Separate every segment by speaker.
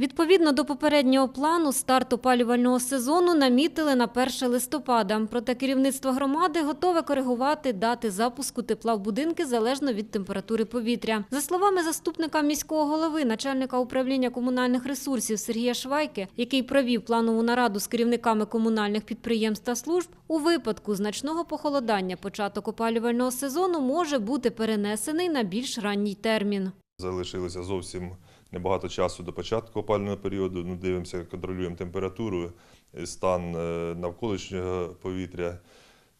Speaker 1: Відповідно до попереднього плану, старт опалювального сезону намітили на 1 листопада. Проте керівництво громади готове коригувати дати запуску тепла в будинки залежно від температури повітря. За словами заступника міського голови, начальника управління комунальних ресурсів Сергія Швайки, який провів планову нараду з керівниками комунальних підприємств та служб, у випадку значного похолодання початок опалювального сезону може бути перенесений на більш ранній термін.
Speaker 2: Залишилося зовсім небагато часу до початку опалювального періоду. Ну, дивимося, контролюємо температуру, е, стан е, навколишнього повітря.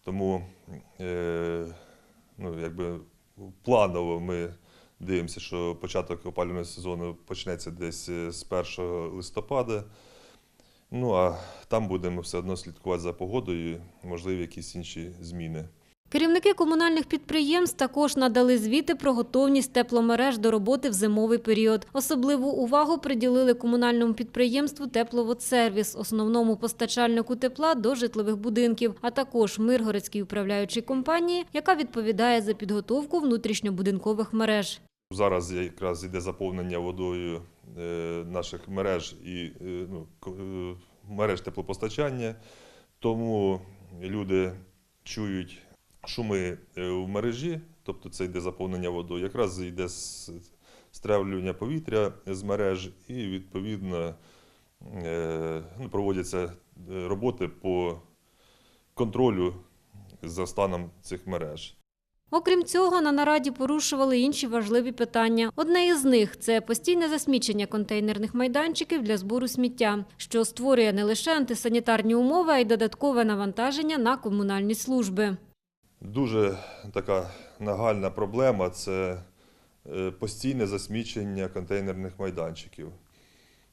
Speaker 2: Тому е, ну, якби, планово ми дивимося, що початок опалювального сезону почнеться десь з 1 листопада. Ну а там будемо все одно слідкувати за погодою, можливі якісь інші зміни.
Speaker 1: Керівники комунальних підприємств також надали звіти про готовність тепломереж до роботи в зимовий період. Особливу увагу приділили комунальному підприємству «Тепловодсервіс», основному постачальнику тепла до житлових будинків, а також Миргородській управляючій компанії, яка відповідає за підготовку внутрішньобудинкових мереж.
Speaker 2: Зараз якраз йде заповнення водою е, наших мереж і е, ну, е, мереж теплопостачання, тому люди чують шуми е, в мережі, тобто це йде заповнення водою. Якраз йде с- стревлювання повітря з мереж, і відповідно е, ну, проводяться е, роботи по контролю за станом цих мереж.
Speaker 1: Окрім цього, на нараді порушували інші важливі питання. Одне із них це постійне засмічення контейнерних майданчиків для збору сміття, що створює не лише антисанітарні умови, а й додаткове навантаження на комунальні служби.
Speaker 2: Дуже така нагальна проблема це е, постійне засмічення контейнерних майданчиків.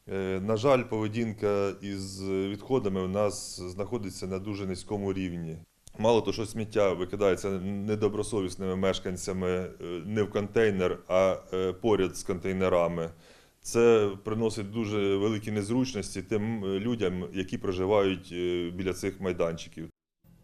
Speaker 2: Е, На жаль, поведінка із відходами у нас знаходиться на дуже низькому рівні. Мало того, що сміття викидається недобросовісними мешканцями е, не в контейнер, а поряд з контейнерами. Це приносить дуже великі незручності тим людям, які проживають біля цих майданчиків.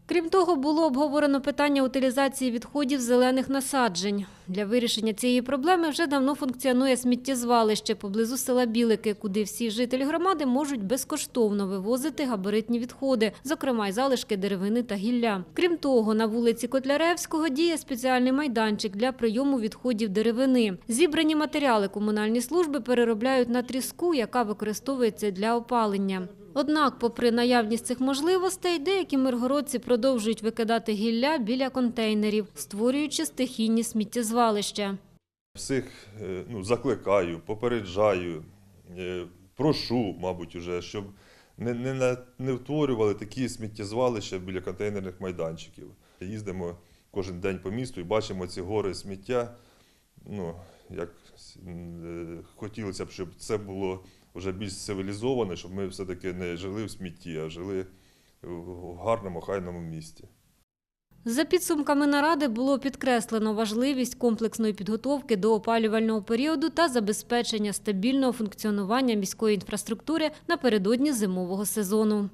Speaker 1: Крім того, було обговорено питання утилізації відходів зелених насаджень. Для вирішення цієї проблеми вже давно функціонує сміттєзвалище поблизу села Білики, куди всі жителі громади можуть безкоштовно вивозити габаритні відходи, зокрема й залишки деревини та гілля. Крім того, на вулиці Котляревського діє спеціальний майданчик для прийому відходів деревини. Зібрані матеріали комунальні служби переробляють на тріску, яка використовується для опалення. Однак, попри наявність цих можливостей, деякі миргородці продовжують викидати гілля біля контейнерів, створюючи стихійні сміттєзвалища.
Speaker 2: Всіх е, ну, закликаю, попереджаю, е, прошу, мабуть, уже, щоб не, не, не втворювали такі сміттєзвалища біля контейнерних майданчиків. Їздимо кожен день по місту і бачимо ці гори сміття. Ну, як е, хотілося б, щоб це було вже більш цивілізований, щоб ми все-таки не жили в смітті, а жили в гарному, хайному місті.
Speaker 1: За підсумками наради було підкреслено важливість комплексної підготовки до опалювального періоду та забезпечення стабільного функціонування міської інфраструктури напередодні зимового сезону.